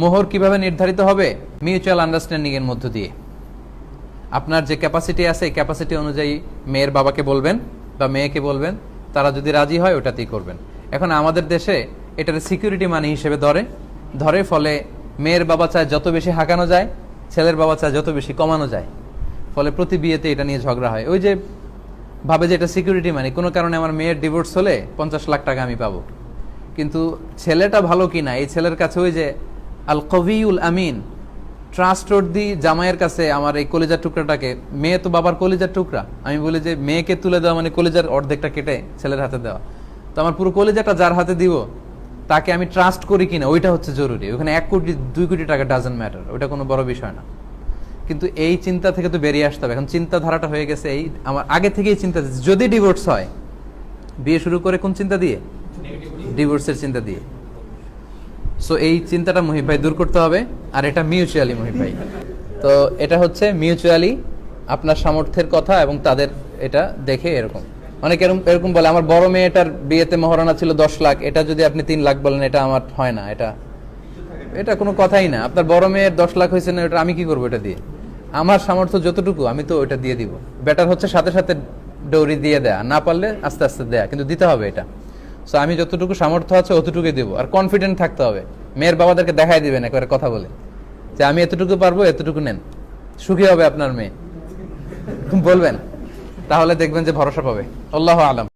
মোহর কীভাবে নির্ধারিত হবে? মিউচুয়াল আন্ডারস্ট্যান্ডিং এর মধ্য দিয়ে। আপনার যে ক্যাপাসিটি আছে, এই ক্যাপাসিটি অনুযায়ী মেয়ের বাবাকে বলবেন বা মেয়েকে বলবেন, তারা যদি রাজি হয়, ওটাতেই করবেন। এখন আমাদের দেশে এটার সিকিউরিটি মানি হিসেবে ধরে। ধরে ফলে মেয়ের বাবা চায় যত বেশি হাঁকানো যায়, ছেলের বাবা চায় যত বেশি কমানো যায়। ফলে প্রতি বিয়েতে এটা নিয়ে ঝগড়া হয়। ওই যে ভাবে যে এটা সিকিউরিটি মানি কোনো কারণে আমার মেয়ের ডিভোর্স হলে পঞ্চাশ লাখ টাকা আমি পাবো। কিন্তু ছেলেটা ভালো কিনা, এই ছেলের কাছে ওই যে আল কবিউল আমিন ট্রাস্ট দি জামাইয়ের কাছে আমার এই কলেজার টুকরাটাকে মেয়ে তো বাবার কলেজার টুকরা। আমি বলি যে মেয়েকে তুলে দেওয়া মানে কলেজার অর্ধেকটা কেটে ছেলের হাতে দেওয়া। তো আমার পুরো কলিজাটা যার হাতে দিব তাকে আমি ট্রাস্ট করি কিনা ওইটা হচ্ছে জরুরি। ওখানে এক কোটি দুই কোটি টাকা ডাজেন্ট ম্যাটার ওইটা কোনো বড় বিষয় না। কিন্তু এই চিন্তা থেকে তো বেরিয়ে আসতে হবে। এখন চিন্তাধারাটা হয়ে গেছে এই আমার আগে থেকেই চিন্তা যদি ডিভোর্স হয় বিয়ে শুরু করে কোন চিন্তা দিয়ে? ডিভোর্সের চিন্তা দিয়ে। সো এই চিন্তাটা মহিব ভাই দূর করতে হবে, আর এটা মিউচুয়ালি মহিব ভাই। তো, এটা হচ্ছে মিউচুয়ালি আপনার সামর্থ্যের কথা এবং তাদের এটা দেখে এরকম। অনেক এরকম এরকম বলে, আমার বড় মেয়েটার বিয়েতে মহারণা ছিল দশ লাখ, এটা যদি আপনি তিন লাখ বলেন, এটা আমার হয় না, এটা এটা কোনো কথাই না। আপনার বড় মেয়ের দশ লাখ হয়েছে না এটা আমি কি করব এটা দিয়ে? আমার সামর্থ্য যতটুকু, আমি তো ওটা দিয়ে দিব। বেটার হচ্ছে সাথে সাথে ডৌরি দিয়ে দেয়া, না পারলে আস্তে আস্তে দেয়া, কিন্তু দিতে হবে এটা। সো আমি যতটুকু সামর্থ্য আছে, অতটুকুই দেবো। আর কনফিডেন্ট থাকতে হবে। মেয়ের বাবাদেরকে দেখাই দিবেন একবারে কথা বলে। যে আমি এতটুকু পারব, এতটুকু নেন। সুখী হবে আপনার মেয়ে। বলবেন। তাহলে দেখবেন যে ভরসা পাবে। আল্লাহ আলম।